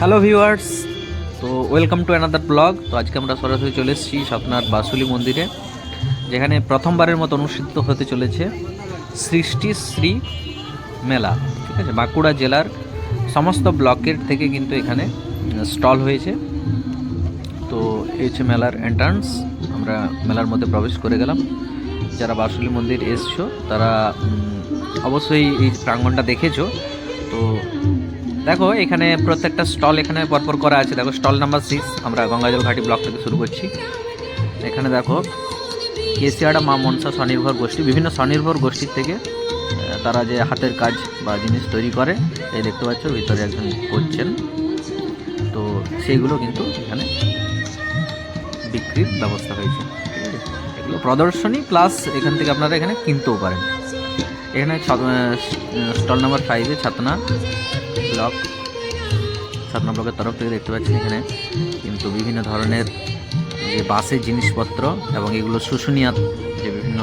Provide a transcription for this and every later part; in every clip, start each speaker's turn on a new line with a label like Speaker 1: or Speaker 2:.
Speaker 1: Hello viewers তো welcome to another blog তো আজকে আমরা সরাসরি চলে এসেছি স্বপ্নার বাসুলি মন্দিরে, যেখানে প্রথমবারের মতো অনুষ্ঠিত হতে চলেছে সৃষ্টি শ্রী মেলা, ঠিক আছে? বাঁকুড়া জেলার সমস্ত ব্লকের থেকে কিন্তু এখানে স্টল হয়েছে। তো এই হচ্ছে মেলার এন্ট্রান্স আমরা মেলার মধ্যে প্রবেশ করে গেলাম। যারা বাসুলি মন্দির এসছো, তারা অবশ্যই এই প্রাঙ্গণটা দেখেছ। তো দেখো, এখানে প্রত্যেকটা স্টল এখানে পরপর করা আছে। দেখো, স্টল নাম্বার সিক্স আমরা গঙ্গাজল ঘাটি ব্লক থেকে শুরু করছি। এখানে দেখো কেসিয়াড়া মা মনসা স্বনির্ভর গোষ্ঠী, বিভিন্ন স্বনির্ভর গোষ্ঠীর থেকে তারা যে হাতের কাজ বা জিনিস তৈরি করে, এই দেখতে পাচ্ছ, ভিতরে একজন করছেন। তো সেইগুলো কিন্তু এখানে বিক্রির ব্যবস্থা হয়েছে। এগুলো প্রদর্শনী প্লাস এখান থেকে আপনারা এখানে কিনতেও পারেন। এখানে স্টল নাম্বার ফাইভে ছাতনা ব্লক ছাতনা ব্লকের তরফ থেকে দেখতে পাচ্ছেন এখানে কিন্তু বিভিন্ন ধরনের যে বাসের জিনিসপত্র এবং এগুলো শুশুনিয়া যে বিভিন্ন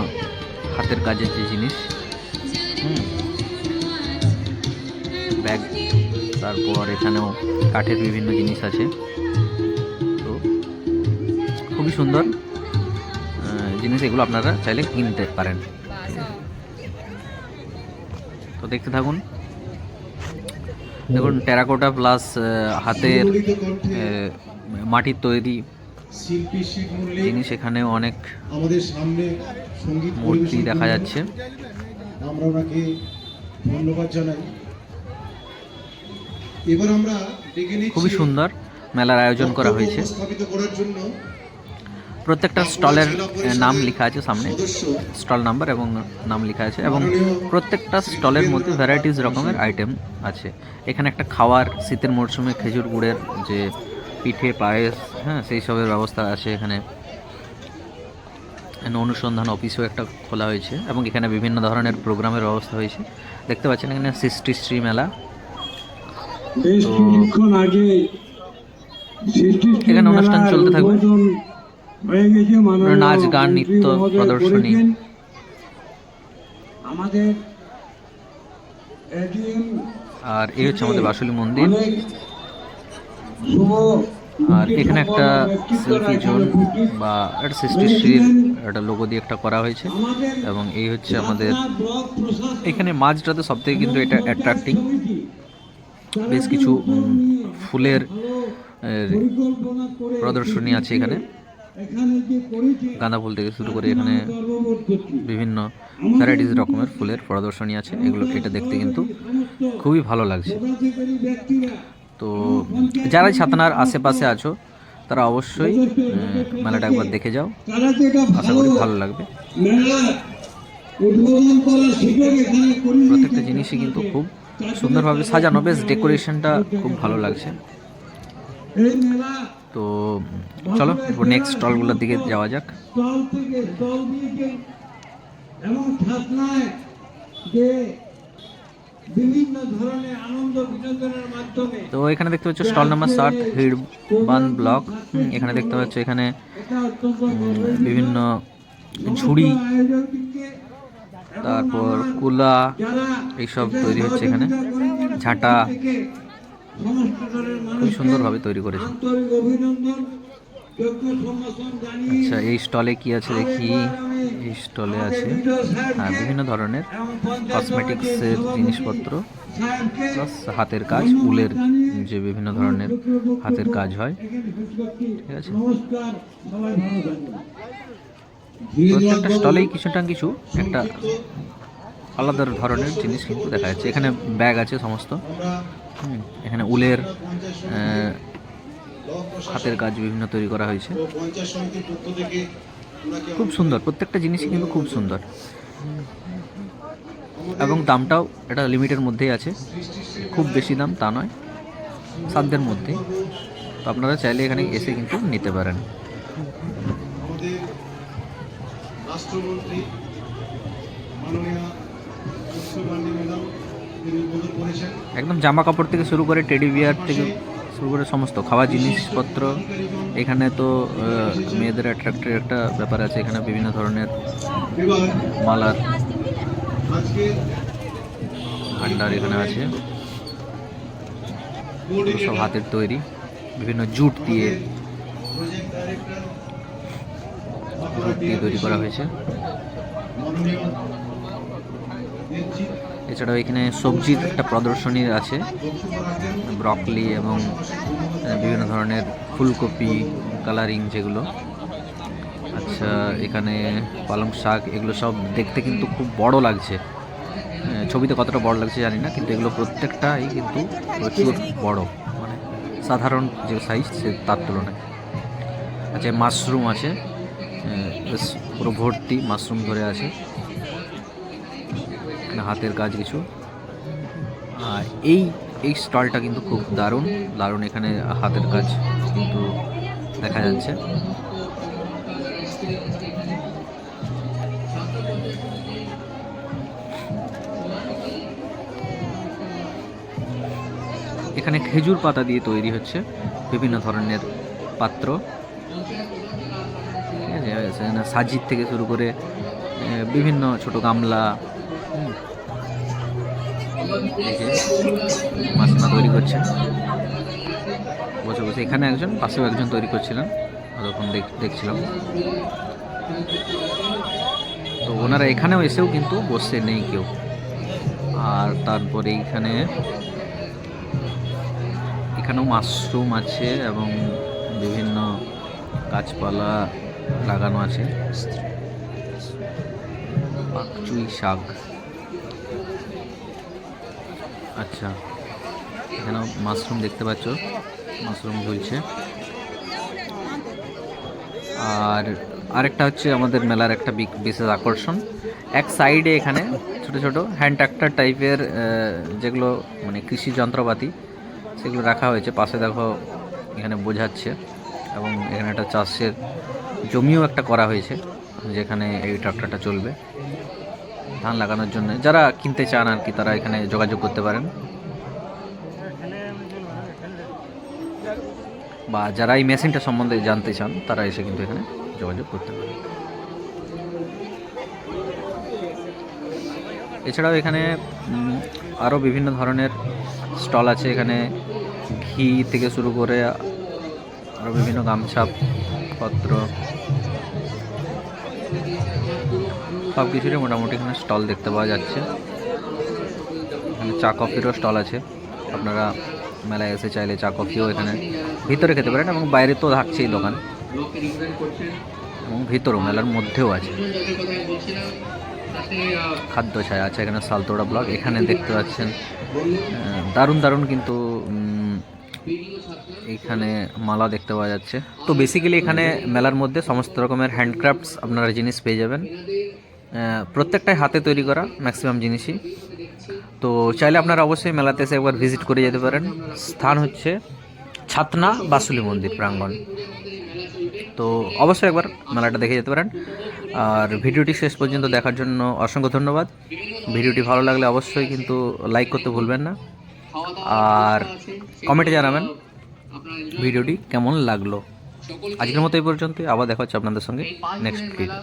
Speaker 1: হাতের কাজের যে জিনিস ব্যাগ, তারপর এখানেও কাঠের বিভিন্ন জিনিস আছে। তো খুবই সুন্দর জিনিস এগুলো আপনারা চাইলে কিনতে পারেন। তো দেখতে থাকুন। দেখুন টেরাকোটা প্লাস হাতের মাটির তৈরি জিনিস এখানেও অনেক
Speaker 2: আমাদের সামনে সংগীত
Speaker 1: মূর্তি দেখা যাচ্ছে।
Speaker 2: আমরা ওনাকে ধন্যবাদ জানাই। এবার আমরা
Speaker 1: খুবই সুন্দর মেলার আয়োজন করা হয়েছে।
Speaker 2: উপস্থাপিত করার জন্য।
Speaker 1: প্রত্যেকটা স্টলের নাম লেখা আছে সামনে। স্টল নাম্বার এবং নাম লেখা আছে এবং প্রত্যেকটা স্টলের মধ্যে ভ্যারাইটিস রকমের আইটেম আছে। এখানে একটা খাওয়ার শীতের মরশুমে খেজুর গুড়ের যে পিঠে পায়েস হ্যাঁ সেই সবের ব্যবস্থা আছে এখানে। অনুসন্ধান অফিসও একটা খোলা হয়েছে এবং এখানে বিভিন্ন ধরনের প্রোগ্রামের ব্যবস্থা হয়েছে। দেখতে পাচ্ছেন এখানে সৃষ্টি শ্রী মেলা
Speaker 3: সৃষ্টিশ্রী
Speaker 1: এখানে অনুষ্ঠান চলতে থাকবে। নাচ, গান, নৃত্য প্রদর্শনী।
Speaker 3: আমাদের
Speaker 1: আর এই হচ্ছে আমাদের বাসুলি মন্দির। আর এখানে একটা সেলফি জোন বা একটা সৃষ্টিশ্রীর একটা লোগো দিয়ে একটা করা হয়েছে। এবং এই হচ্ছে আমাদের এখানে মাঝটাতে সব থেকে কিন্তু এটা অ্যাট্রাক্টিং বেশ কিছু ফুলের প্রদর্শনী আছে এখানে। গাঁদা ফুল থেকে শুরু করে এখানে বিভিন্ন ভ্যারাইটিস রকমের ফুলের প্রদর্শনী আছে এগুলো এটা দেখতে কিন্তু খুবই ভালো লাগছে। তো যারা ছাতনার আশেপাশে আছো তারা অবশ্যই মেলাটা একবার দেখে যাও। আশা করি ভালো লাগবে। প্রত্যেকটা জিনিসই কিন্তু খুব সুন্দরভাবে সাজানো বেশ ডেকোরেশনটা খুব ভালো লাগছে।
Speaker 3: এই মেলা
Speaker 1: তো চলো এরপর নেক্সট স্টলগুলোর দিকে যাওয়া যাক।
Speaker 3: স্টল থেকে এবং যে বিভিন্ন ধরনের আনন্দ বিনোদনের মাধ্যমে
Speaker 1: তো এখানে দেখতে পাচ্ছ স্টল নাম্বার ষাট হিড়বান ব্লক। হুম, এখানে দেখতে পাচ্ছ এখানে বিভিন্ন ঝুড়ি তারপর কুলা এইসব তৈরি হচ্ছে এখানে। ঝাঁটা
Speaker 3: সমস্ত দলের
Speaker 1: খুব
Speaker 3: মানুষকে
Speaker 1: সুন্দরভাবে তৈরি করেছে
Speaker 3: আন্তরিক অভিনন্দন।
Speaker 1: আচ্ছা এই স্টলে কি আছে দেখি। এই স্টলে আছে। হ্যাঁ বিভিন্ন ধরনের কসমেটিক্সের জিনিসপত্র প্লাস হাতের কাজ উলের যে বিভিন্ন ধরনের হাতের কাজ হয়। ঠিক আছে। প্রত্যেকটা স্টলেই কিছুটা কিছু একটা আলাদা ধরনের জিনিস কিন্তু দেখা যাচ্ছে। এখানে ব্যাগ আছে সমস্ত। এখানে উলের হাতের কাজ বিভিন্ন তৈরি করা হয়েছে। খুব সুন্দর, প্রত্যেকটা জিনিসই কিন্তু খুব সুন্দর। এবং দামটাও এটা লিমিটের মধ্যেই আছে। খুব বেশি দাম তা নয় সাধ্যের মধ্যে তো আপনারা চাইলে এখানে এসে কিন্তু নিতে পারেন।
Speaker 2: রাষ্ট্রমন্ত্রী মাননীয়
Speaker 1: একদম জামা কাপড় থেকে শুরু করে টেডি বিয়ার থেকে শুরু করে সমস্ত খাওয়া জিনিসপত্র। এখানে তো মেয়েদের অ্যাট্রাক্টের একটা ব্যাপার আছে, এখানে বিভিন্ন ধরনের মালার ভান্ডার এখানে আছে। সব হাতের তৈরি। বিভিন্ন জুট দিয়ে জুট দিয়ে তৈরি করা হয়েছে। এছাড়াও এখানে সবজির একটা প্রদর্শনী আছে। ব্রকলি এবং বিভিন্ন ধরনের ফুলকপি, কালারিং যেগুলো। আচ্ছা এখানে পালং শাক, এগুলো সব দেখতে কিন্তু খুব বড় লাগছে। ছবিতে কতটা বড় লাগছে জানি না, কিন্তু এগুলো প্রত্যেকটাই কিন্তু প্রচুর বড়। মানে সাধারণ যে সাইজ সে তার তুলনায়। আচ্ছা মাশরুম আছে। পুরো ভর্তি মাশরুম ধরে আছে। এখানে হাতের কাজ কিছু। আর এই এই স্টলটা কিন্তু খুব দারুণ। দারুণ এখানে হাতের কাজ কিন্তু দেখা যাচ্ছে। এখানে খেজুর পাতা দিয়ে তৈরি হচ্ছে বিভিন্ন ধরনের পাত্র। ঠিক আছে সাজির থেকে শুরু করে বিভিন্ন ছোট গামলা মাসিমা তৈরি করছে। বসে বসে এখানে একজন, পাশেও একজন তৈরি করছিলেন। তখন দেখছিলাম। তো ওনারা এখানেও এসেও কিন্তু বসে নেই কেউ। আর তারপরে এইখানে এখানেও মাশরুম আছে এবং বিভিন্ন গাছপালা লাগানো আছে। পাকচুই শাক। আচ্ছা এখানেও মাশরুম দেখতে পাচ্ছ, মাশরুম ঝুলছে। আর আরেকটা হচ্ছে আমাদের মেলার একটা বিশেষ আকর্ষণ। এক সাইডে এখানে ছোট ছোট হ্যান্ড ট্রাক্টর টাইপের যেগুলো মানে কৃষি যন্ত্রপাতি, সেগুলো রাখা হয়েছে। পাশে দেখো এখানে বোঝাচ্ছে এবং এখানে একটা চাষের জমিও একটা করা হয়েছে, যেখানে এই ট্রাক্টরটা চলবে। ধান লাগানোর জন্য। যারা কিনতে চান আর কি, তারা এখানে যোগাযোগ করতে পারেন। বা যারা এই মেশিনটা সম্বন্ধে জানতে চান, তারা এসে কিন্তু এখানে যোগাযোগ করতে পারেন। এছাড়াও এখানে আরও বিভিন্ন ধরনের স্টল আছে। এখানে ঘি থেকে শুরু করে আরও বিভিন্ন গামছা, পত্র সব কিছুরই মোটামুটি এখানে স্টল দেখতে পাওয়া যাচ্ছে। এখানে চা কফিরও স্টল আছে। আপনারা মেলায় এসে চাইলে চা কফিও এখানে ভিতরে খেতে পারেন এবং বাইরে তো থাকছেই দোকান। এবং ভিতরেও মেলার মধ্যেও আছে। খাদ্য ছায়া আছে এখানে সালতোড়া ব্লক এখানে দেখতে পাচ্ছেন দারুণ দারুণ কিন্তু এখানে মালা দেখতে পাওয়া যাচ্ছে। তো বেসিক্যালি এখানে মেলার মধ্যে সমস্ত রকমের হ্যান্ডক্রাফটস আপনারা জিনিস পেয়ে যাবেন। প্রত্যেকটাই হাতে তৈরি করা ম্যাক্সিমাম জিনিসই। তো চাইলে আপনারা অবশ্যই মেলাতে এসে একবার ভিজিট করে যেতে পারেন। স্থান হচ্ছে ছাতনা বাসুলি মন্দির প্রাঙ্গণ। তো অবশ্যই একবার মেলাটা দেখে যেতে পারেন। আর ভিডিওটি শেষ পর্যন্ত দেখার জন্য অসংখ্য ধন্যবাদ। ভিডিওটি ভালো লাগলে অবশ্যই কিন্তু লাইক করতে ভুলবেন না। আর কমেন্টে জানাবেন ভিডিওটি কেমন লাগল। আজকের মতো এই পর্যন্ত আবার দেখা হচ্ছে আপনাদের সঙ্গে নেক্সট ভিডিও